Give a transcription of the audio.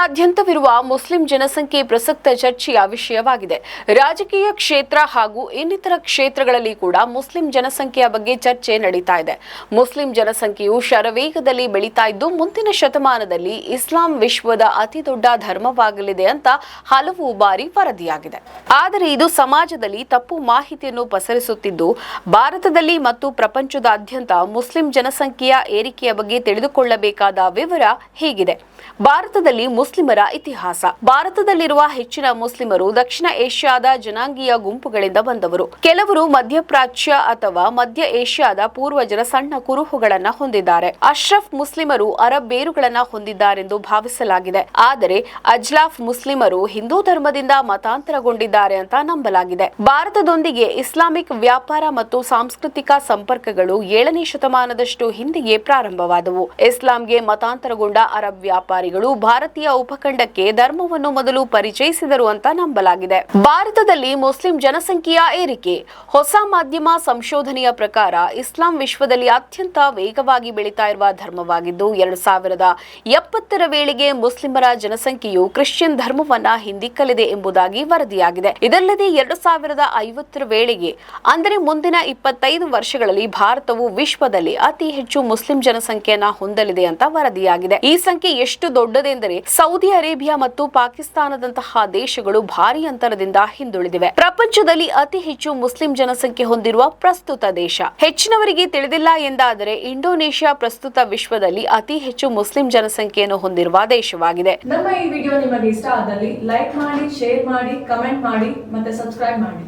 ಪ್ರಪಂಚದಾದ್ಯಂತವಿರುವ Muslim ಜನಸಂಖ್ಯೆ ಪ್ರಸಕ್ತ ಚರ್ಚೆಯ ವಿಷಯವಾಗಿದೆ. ರಾಜಕೀಯ ಕ್ಷೇತ್ರ ಹಾಗೂ ಇನ್ನಿತರ ಕ್ಷೇತ್ರಗಳಲ್ಲಿ ಕೂಡ ಮುಸ್ಲಿಂ ಜನಸಂಖ್ಯೆಯ ಬಗ್ಗೆ ಚರ್ಚೆ ನಡೀತಾ ಇದೆ. ಮುಸ್ಲಿಂ ಜನಸಂಖ್ಯೆಯು ಶರವೇಗದಲ್ಲಿ ಬೆಳೀತಾ ಇದ್ದು, ಮುಂದಿನ ಶತಮಾನದಲ್ಲಿ ಇಸ್ಲಾಂ ವಿಶ್ವದ ಅತಿದೊಡ್ಡ ಧರ್ಮವಾಗಲಿದೆ ಅಂತ ಹಲವು ಬಾರಿ ವರದಿಯಾಗಿದೆ. ಆದರೆ ಇದು ಸಮಾಜದಲ್ಲಿ ತಪ್ಪು ಮಾಹಿತಿಯನ್ನು ಪಸರಿಸುತ್ತಿದ್ದು, ಭಾರತದಲ್ಲಿ ಮತ್ತು ಪ್ರಪಂಚದಾದ್ಯಂತ ಮುಸ್ಲಿಂ ಜನಸಂಖ್ಯೆಯ ಏರಿಕೆಯ ಬಗ್ಗೆ ತಿಳಿದುಕೊಳ್ಳಬೇಕಾದ ವಿವರ ಹೀಗಿದೆ. ಭಾರತದಲ್ಲಿ ಮುಸ್ಲಿಮರ ಇತಿಹಾಸ. ಭಾರತದಲ್ಲಿರುವ ಹೆಚ್ಚಿನ ಮುಸ್ಲಿಮರು ದಕ್ಷಿಣ ಏಷ್ಯಾದ ಜನಾಂಗೀಯ ಗುಂಪುಗಳಿಂದ ಬಂದವರು. ಕೆಲವರು ಮಧ್ಯಪ್ರಾಚ್ಯ ಅಥವಾ ಮಧ್ಯ ಏಷ್ಯಾದ ಪೂರ್ವಜರ ಸಣ್ಣ ಕುರುಹುಗಳನ್ನ ಹೊಂದಿದ್ದಾರೆ. ಅಶ್ರಫ್ ಮುಸ್ಲಿಮರು ಅರಬ್ ಬೇರುಗಳನ್ನ ಹೊಂದಿದ್ದಾರೆಂದು ಭಾವಿಸಲಾಗಿದೆ. ಆದರೆ ಅಜ್ಲಾಫ್ ಮುಸ್ಲಿಮರು ಹಿಂದೂ ಧರ್ಮದಿಂದ ಮತಾಂತರಗೊಂಡಿದ್ದಾರೆ ಅಂತ ನಂಬಲಾಗಿದೆ. ಭಾರತದೊಂದಿಗೆ ಇಸ್ಲಾಮಿಕ್ ವ್ಯಾಪಾರ ಮತ್ತು ಸಾಂಸ್ಕೃತಿಕ ಸಂಪರ್ಕಗಳು ಏಳನೇ ಶತಮಾನದಷ್ಟು ಹಿಂದೆಯೇ ಪ್ರಾರಂಭವಾದವು. ಇಸ್ಲಾಂಗೆ ಮತಾಂತರಗೊಂಡ ಅರಬ್ ವ್ಯಾಪಾರಿಗಳು ಭಾರತೀಯ ಉಪಖಂಡಕ್ಕೆ ಧರ್ಮವನ್ನು ಮೊದಲು ಪರಿಚಯಿಸಿದರು ಅಂತ ನಂಬಲಾಗಿದೆ. ಭಾರತದಲ್ಲಿ ಮುಸ್ಲಿಂ ಜನಸಂಖ್ಯೆಯ ಏರಿಕೆ. ಹೊಸ ಮಾಧ್ಯಮ ಸಂಶೋಧನೆಯ ಪ್ರಕಾರ ಇಸ್ಲಾಂ ವಿಶ್ವದಲ್ಲಿ ಅತ್ಯಂತ ವೇಗವಾಗಿ ಬೆಳೀತಾ ಇರುವ ಧರ್ಮವಾಗಿದ್ದು, ಎರಡು ಸಾವಿರದ ಎಪ್ಪತ್ತರ ವೇಳೆಗೆ ಮುಸ್ಲಿಮರ ಜನಸಂಖ್ಯೆಯು ಕ್ರಿಶ್ಚಿಯನ್ ಧರ್ಮವನ್ನ ಹಿಂದಿಕ್ಕಲಿದೆ ಎಂಬುದಾಗಿ ವರದಿಯಾಗಿದೆ. ಇದಲ್ಲದೆ ಎರಡು ಸಾವಿರದ ಐವತ್ತರ ವೇಳೆಗೆ, ಅಂದರೆ ಮುಂದಿನ ಇಪ್ಪತ್ತೈದು ವರ್ಷಗಳಲ್ಲಿ ಭಾರತವು ವಿಶ್ವದಲ್ಲಿ ಅತಿ ಹೆಚ್ಚು ಮುಸ್ಲಿಂ ಜನಸಂಖ್ಯೆಯನ್ನ ಹೊಂದಲಿದೆ ಅಂತ ವರದಿಯಾಗಿದೆ. ಈ ಸಂಖ್ಯೆ ಎಷ್ಟು ದೊಡ್ಡದೆಂದರೆ ಸೌದಿ ಅರೇಬಿಯಾ ಮತ್ತು ಪಾಕಿಸ್ತಾನದಂತಹ ದೇಶಗಳು ಭಾರಿ ಅಂತರದಿಂದ ಹಿಂದುಳಿದಿವೆ. ಪ್ರಪಂಚದಲ್ಲಿ ಅತಿ ಹೆಚ್ಚು ಮುಸ್ಲಿಂ ಜನಸಂಖ್ಯೆ ಹೊಂದಿರುವ ಪ್ರಸ್ತುತ ದೇಶ. ಹೆಚ್ಚಿನವರಿಗೆ ತಿಳಿದಿಲ್ಲ ಎಂದಾದರೆ ಇಂಡೋನೇಷ್ಯಾ ಪ್ರಸ್ತುತ ವಿಶ್ವದಲ್ಲಿ ಅತಿ ಹೆಚ್ಚು ಮುಸ್ಲಿಂ ಜನಸಂಖ್ಯೆಯನ್ನು ಹೊಂದಿರುವ ದೇಶವಾಗಿದೆ. ನಮ್ಮ ಈ ವಿಡಿಯೋ ನಿಮಗೆ ಇಷ್ಟ ಆದಲ್ಲಿ ಲೈಕ್ ಮಾಡಿ, ಶೇರ್ ಮಾಡಿ, ಕಮೆಂಟ್ ಮಾಡಿ ಮತ್ತೆ ಸಬ್ಸ್ಕ್ರೈಬ್ ಮಾಡಿ.